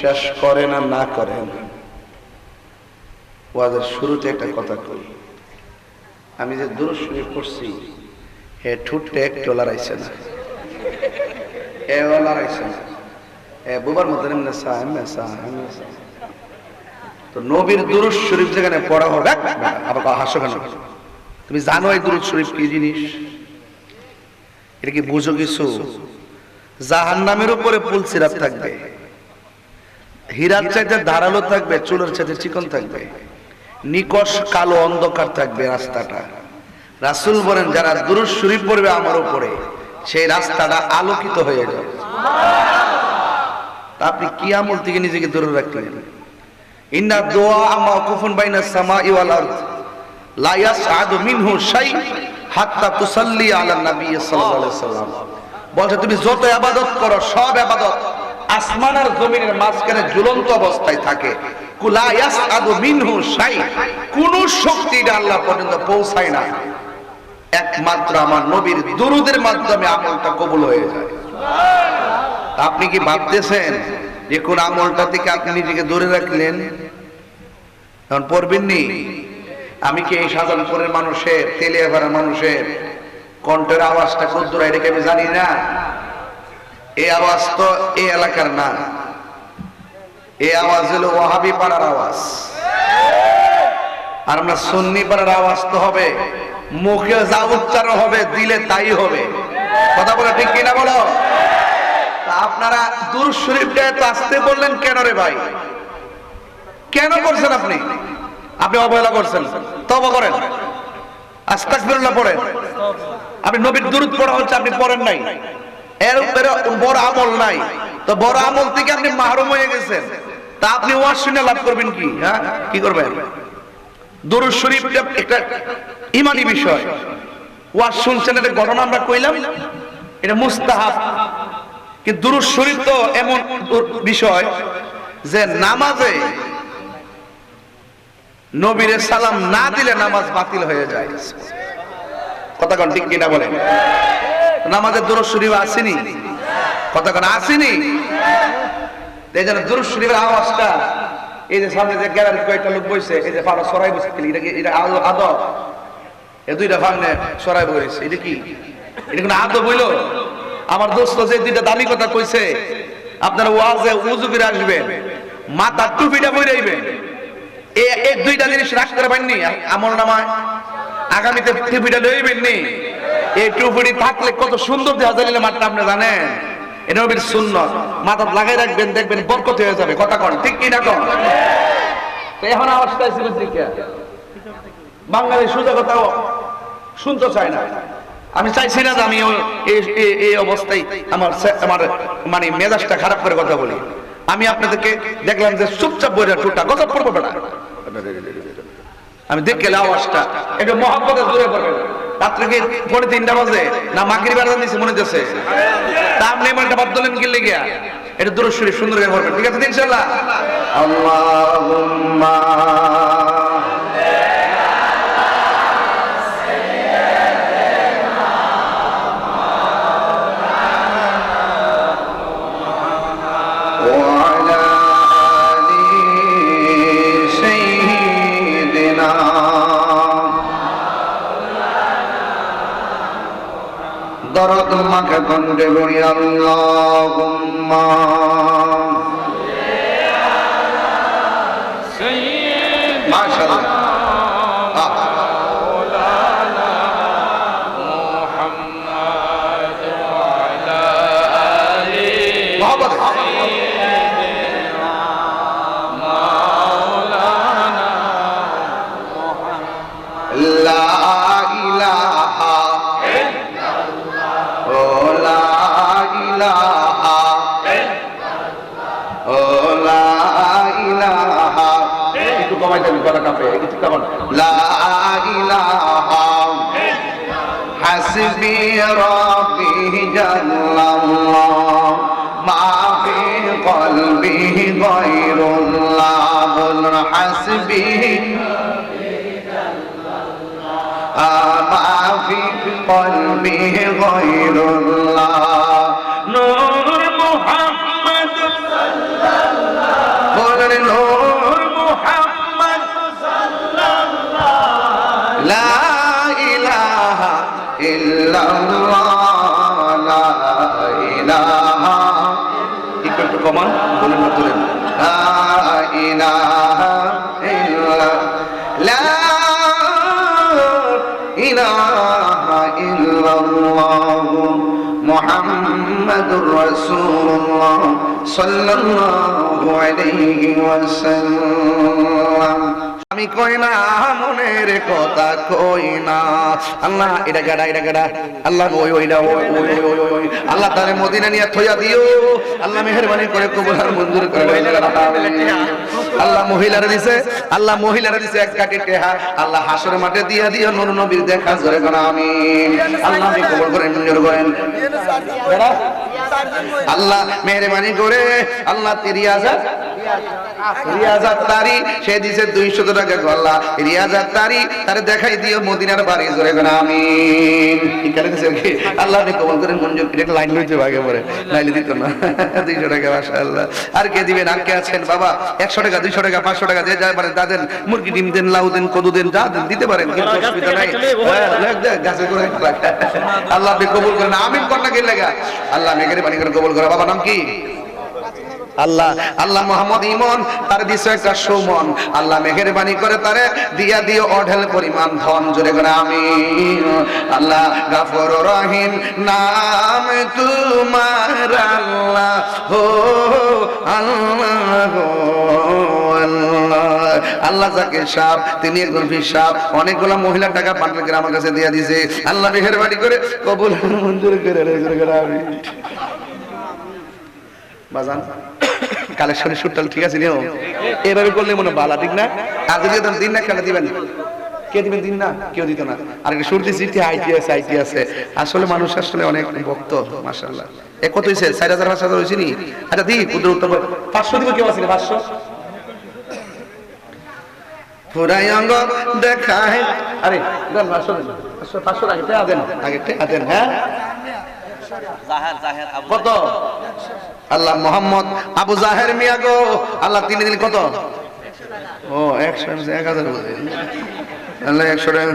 বিশ্বাস করেন আর না করেন ওয়াদের শুরুতে একটা কথা কই। আমি যে দূর শরীফ পড়ছি হে ঠুটতে একটু লড়াইছে না। এ লড়াইছে না। এ মতো এমনি। তো নবীর দুরুদ শরীফ যেখানে পড়া হবে আবার হাসো কেন? তুমি জানো এই দুরুদ শরীফ কি জিনিস? এটা কি বুঝো কিছু? জাহান নামের উপরে পুল সিরাপ থাকবে। হীরার চাইতে ধারালো থাকবে, চুলের চাইতে চিকন থাকবে। নিকশ কালো অন্ধকার থাকবে রাস্তাটা। রাসুল বলেন, যারা দুরুদ শরীফ পড়বে আমার উপরে, সেই রাস্তাটা আলোকিত হয়ে যাবে। আপনি কি আমল থেকে নিজেকে দূরে রাখলেন। ইন্না দোয়া আমা কুফুন বাইনা সামা ওয়াল আরদ, লা মিনহু শাই হাত্তা তুসাল্লি আলা নবী সাল্লাল্লাহু আলাইহি সাল্লাম বলছে, তুমি যত ইবাদত করো, সব ইবাদত আসমান আর জমিনের মাঝখানে ঝুলন্ত অবস্থায় থাকে। কোন শক্তি আল্লাহ পর্যন্ত পৌঁছায় না। একমাত্র আমার নবীর দুরুদের মাধ্যমে আমলটা কবুল হয়ে যায়। আপনি কি ভাবতেছেন যে কোন আমলটা থেকে আপনি নিজেকে দূরে রাখলেন? এখন পড়বেননি আমি কি এই সাজানপুরের মানুষের, তেলিয়াপাড়ার মানুষের কণ্ঠের আওয়াজটা কদ্দুরা এটাকে আমি জানি না। এই আওয়াজ তো এই এলাকার না। এই আওয়াজ হলো ওয়াহাবি পাড়ার আওয়াজ। আর আমরা সুন্নি পাড়ার আওয়াজ তো হবে। মুখে যা উচ্চারণ হবে, দিলে তাই হবে। কথা বলে ঠিক কিনা বলো? আপনারা দূর শরীফটা এত আসতে বললেন কেন রে ভাই? কেন করছেন আপনি? আপনি অবহেলা করছেন। তবা করেন। আস্তাকবিরুল্লাহ পড়েন। আপনি নবীর দুরুদ পড়া হচ্ছে, আপনি পড়েন নাই। এর বড় আমল নাই। তো বড় আমল থেকে আপনি মাহরুম হয়ে গেছেন। তা আপনি লাভ করবেন কি হ্যাঁ? কি করবেন? একটা ইমানি বিষয়। শুনছেন ঘটনা আমরা কইলাম। এটা মুস্তাহাব। কিন্তু দুরুদ শরীফ তো এমন বিষয় যে নামাজে নবীরে সালাম না দিলে নামাজ বাতিল হয়ে যায়। কথা কন, ঠিক কিনা বলেন? নামাজের দুরুদ শরীফ আসেনি? কন আসেনি? এই দুরুদ শরীফের আওয়াজটা, এই যে সামনে যে গ্যালারি কয়েকটা লোক বইছে এই যে পাড়া সরাই বসে এটা এটা আদব এই দুইটা সরাই এটা কি? এটা কোনো আদব হইল? আমার দোস্ত যে দুইটা দামি কথা কইছে, আপনারা ওয়াজে উজু করে আসবেন, মাথা টুপিটা বই রাইবেন এই দুইটা জিনিস রাখ করে পাননি? আমল নামায়, আগামীতে টুপিটা লইবেন নি এই টুপিটি থাকলে কত সুন্দর দেখা যায় মাঠটা আপনি জানেন? মাথা লাগাই রাখবেন, দেখবেন বরকত হয়ে যাবে। কথা কন, ঠিক কি না কন এখন আওয়াজটা ছিল বাঙালি শুনতে চায় না। আমি চাইছি না যে আমি এই- অবস্থায় আমার আমার মানে মেজাজটা খারাপ করে কথা বলি। আমি আপনাদেরকে দেখলাম যে চুপচাপ বইটা টুটা কথা পড়ব বেটা। আমি দেখে আওয়াজটা একটু মহাপদে দূরে পড়বে রাত্রে পরে তিনটা বাজে? না মাগরি বেড়া দিয়েছে মনে হচ্ছে তা আপনি এমন বাদ দিলেন কি গিয়া, এটা দূর সুন্দর করে ঠিক আছে আল্লাহুম্মা মাকে কণ্ঠে বলি আল্লাহুম্মা। একটু কমাই দেবেন গলা কাঁপে একটু কমান লা ইলাহা হাসবি রব্বি জাল্লাল্লাহ মা ফি কলবি গায়রুল্লাহ বলুন হাসবি ما في قلبي একটু একটু কমান বলেন। না তুলেন মুহাম্মাদুর রাসূলুল্লাহ সাল্লাল্লাহু আলাইহি ওয়াসাল্লাম। আমি কই না, মনের কথা কই না। আল্লাহ, এটা গাড়া এটা গাড়া আল্লাহ ওই ওই ওই ওই ওই ওই আল্লাহ তারে মদিনা নিয়ে থইয়া দিও। আল্লাহ মেহেরবানি করে কবুল আর মঞ্জুর করে আল্লাহ মহিলারা দিছে, আল্লাহ মহিলারা দিছে এক কাটি টেহা। আল্লাহ হাসর মাঠে দিয়া দিও, নূর নবীর দেখা জোরে কোন আমি। আল্লাহ আপনি কবুল করেন, মঞ্জুর করেন। আল্লাহ মেহরবানি করে, আল্লাহ তিরিয়াজা রিয়াজাত তারি সে দিছে 200 টাকা গল্লা তারি তারে দেখাই দিও মদিনার বাড়ি জোরে করে কি আল্লাহ আপনি কবুল করেন মঞ্জুর লাইন লইতে ভাগে পড়ে নাইলে দিত না। 200 টাকা আর কে দিবেন আর কে আছেন? বাবা 100 টাকা 200 টাকা 500 টাকা যে পারেন মুরগি ডিম দেন লাউ দেন কদু দেন যা দেন দিতে পারেন কিন্তু অসুবিধা নাই। হ্যাঁ, গাছে করে আল্লাহ আপনি কবুল করেন আমিন কর না কে লাগা? আল্লাহ মেঘের বাণী করে কবুল করে। বাবা নাম কি? আল্লাহ আল্লাহ মোহাম্মদ ইমন, তার দিছে একটা সুমন। আল্লাহ মেঘের বাণী করে তারে দিয়া দিও অঢেল পরিমাণ ধন, জোরে করে আমি আল্লাহ গাফর রহিম, নাম তোমার আল্লাহ, হো, আল্লাহ আল্লাহ। যাকে সাপ, তিনি একজন সাপ। অনেকগুলো মহিলার টাকা পান্ডল করে আমার কাছে দিয়ে দিছে। আল্লাহ মেঘের বাণী করে কবুল মঞ্জুর করে আমি বাজান, কালেকশনের সুরটাল ঠিক আছে নিও। এভাবে করলে মনে বালা ঠিক না? আর যদি দিন না খেলা দিবেন। কে দিবেন দিন না? কেউ দিত না। আর একটা সুর দিচ্ছি আইটি আছে আইটি আছে। আসলে মানুষ আসলে অনেক ভক্ত, মাশাআল্লাহ। এ কত হয়েছে চার হাজার, পাঁচ হাজার হয়েছে নি? আচ্ছা দি কুদ্র উত্তর। পাঁচশো দিব, কেউ আছে পাঁচশো? পুরাই অঙ্গ দেখায়। আরে, দেন, পাঁচশো পাঁচশো পাঁচশো আগে টেয়া দেন। আগে টেয়া দেন হ্যাঁ? কত? আল্লাহ মোহাম্মদ আবু জাহের মিয়া গো। আল্লাহ তিনি দিন কত? ও, একশো এক হাজার আল্লাহ একশো টাকা।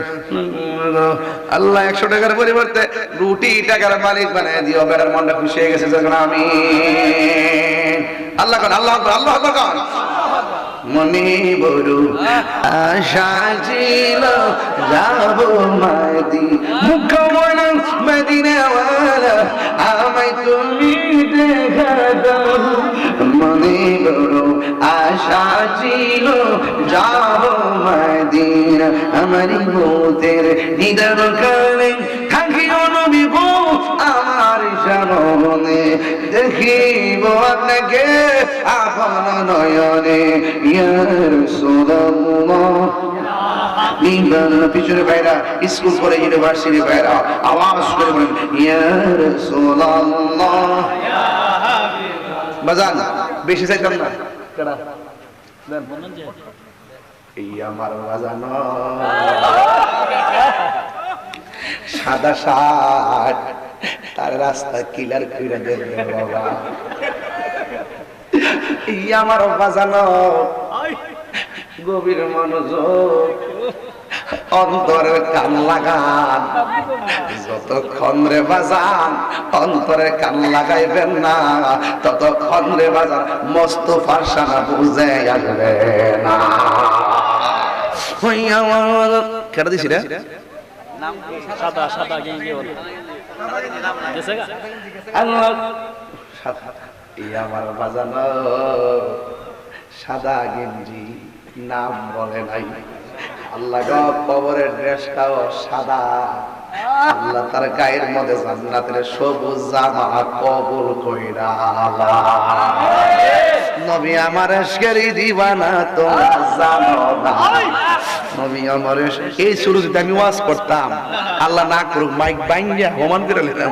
আল্লাহ একশো টাকার পরিবর্তে রুটি, টাকার মালিক বানায় দিও বেড়ার মনটা খুশি হয়ে গেছে, যখন আমি আল্লাহ কর, আল্লাহ আল্লাহ কর। মনে বড় আশা ছিল যাব মাদি মুখমন মদিনাওয়ালা, আমায় তুমি দেখা দাও। মনে বড় আশা ছিল যাব মাদিনা আমারই মতের দিদার কালে থাকিও নবী গো আমার সামনে আপনাকে আপন নয়নে নির্বাণ পিছনে বাইরা স্কুল করে ইউনিভার্সিটি বাইরা আওয়াজ করে বলেন ইয়ার সোদাল্লাহ বাজান, বেশি চাইতাম না। কেডা? এই আমার বাজান। সাদা শার্ট, তার রাস্তা কিলার কইরা দেন বাবা। আমার বাজানো গভীর মনোযোগ অন্তরের কান লাগান। যতক্ষণ রে বাজান অন্তরের কান লাগাইবেন না ততক্ষণ রে বাজান মস্ত ফারসানা বুঝে আসবে না। আমার কেটে দিছি রে? সাদা সাদা গেঞ্জি ওর গেছে গা? আল্লাহ। এই আমার বাজানো সাদা গেঞ্জি নাম বলে নাই। আল্লাহ কবরের ড্রেসটাও সাদা। আল্লাহ তার গায়ের মধ্যে জান্নাতের সবুজ জামা কবুল কইরা নবী আমার এসকেরি দিবানা তোমরা জানো না। নবী আমার এই শুরু আমি ওয়াজ করতাম। আল্লাহ না করুক, মাইক বাইঙ্গিয়া হোমান করে নিতাম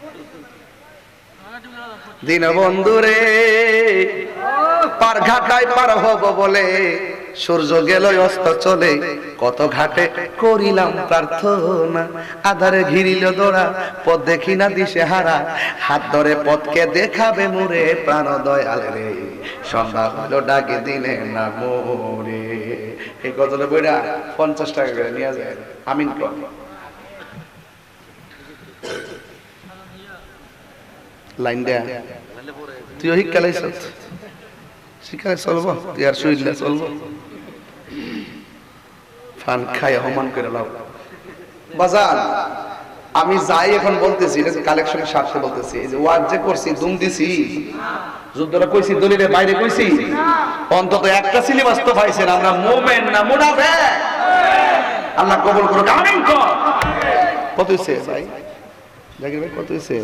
দিন বন্ধুরে, পার ঘাটায় পার হব বলে সূর্য গেল অস্ত চলে। কত ঘাটে করিলাম প্রার্থনা, আধারে ঘিরিল দোড়া, পথ দেখি না দিশে হারা হাত ধরে পথকে দেখাবে মোরে প্রাণ দয়াল রে। সন্ধ্যা হলো ডাকে দিনে না মোরে। এই গজলে বইরা পঞ্চাশ টাকা করে নিয়ে যায় আমিন কর লাইন দেয়া তুইও শিক্ষা লাইছ শিক্ষা চলব তুই আর শুইলে চলব ফান খাই অপমান করে লাও বাজার আমি যাই এখন বলতেছি এটা কালেকশনের স্বার্থে বলতেছি যে ওয়াজ যে করছি দুম দিছি যুদ্ধটা কইছি দলিলের বাইরে কইছি অন্তত একটা সিলেবাস তো পাইছেন আমরা মুভমেন্ট না মুনাফে আল্লাহ কবুল করুক, আমিন কর। কত হইছে ভাই? জাকির ভাই, কত হইছে?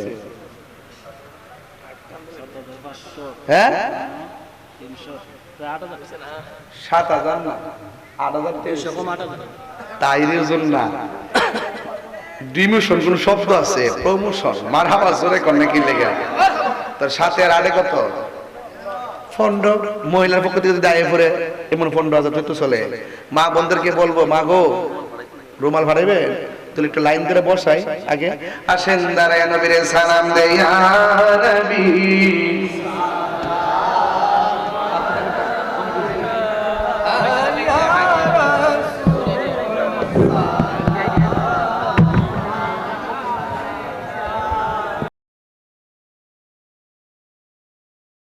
হ্যাঁ? সাত হাজার না আট হাজার তিনশো। তাইরের জন্য না। ডিমোশন কোন শব্দ আছে? প্রমোশন। মার হাবা জোরে কর নাকি লেগে? তার সাথে আর আড়ে কত? ফন্ড মহিলার পক্ষ থেকে দায়ে পড়ে এমন ফন্ড হাজার তো চলে। মা বোনদেরকে বলব মা গো রুমাল ভাড়াইবে তাহলে একটু লাইন করে বসাই আগে। আসেন দাঁড়ায় নবীরে সালাম দেয়া নবী।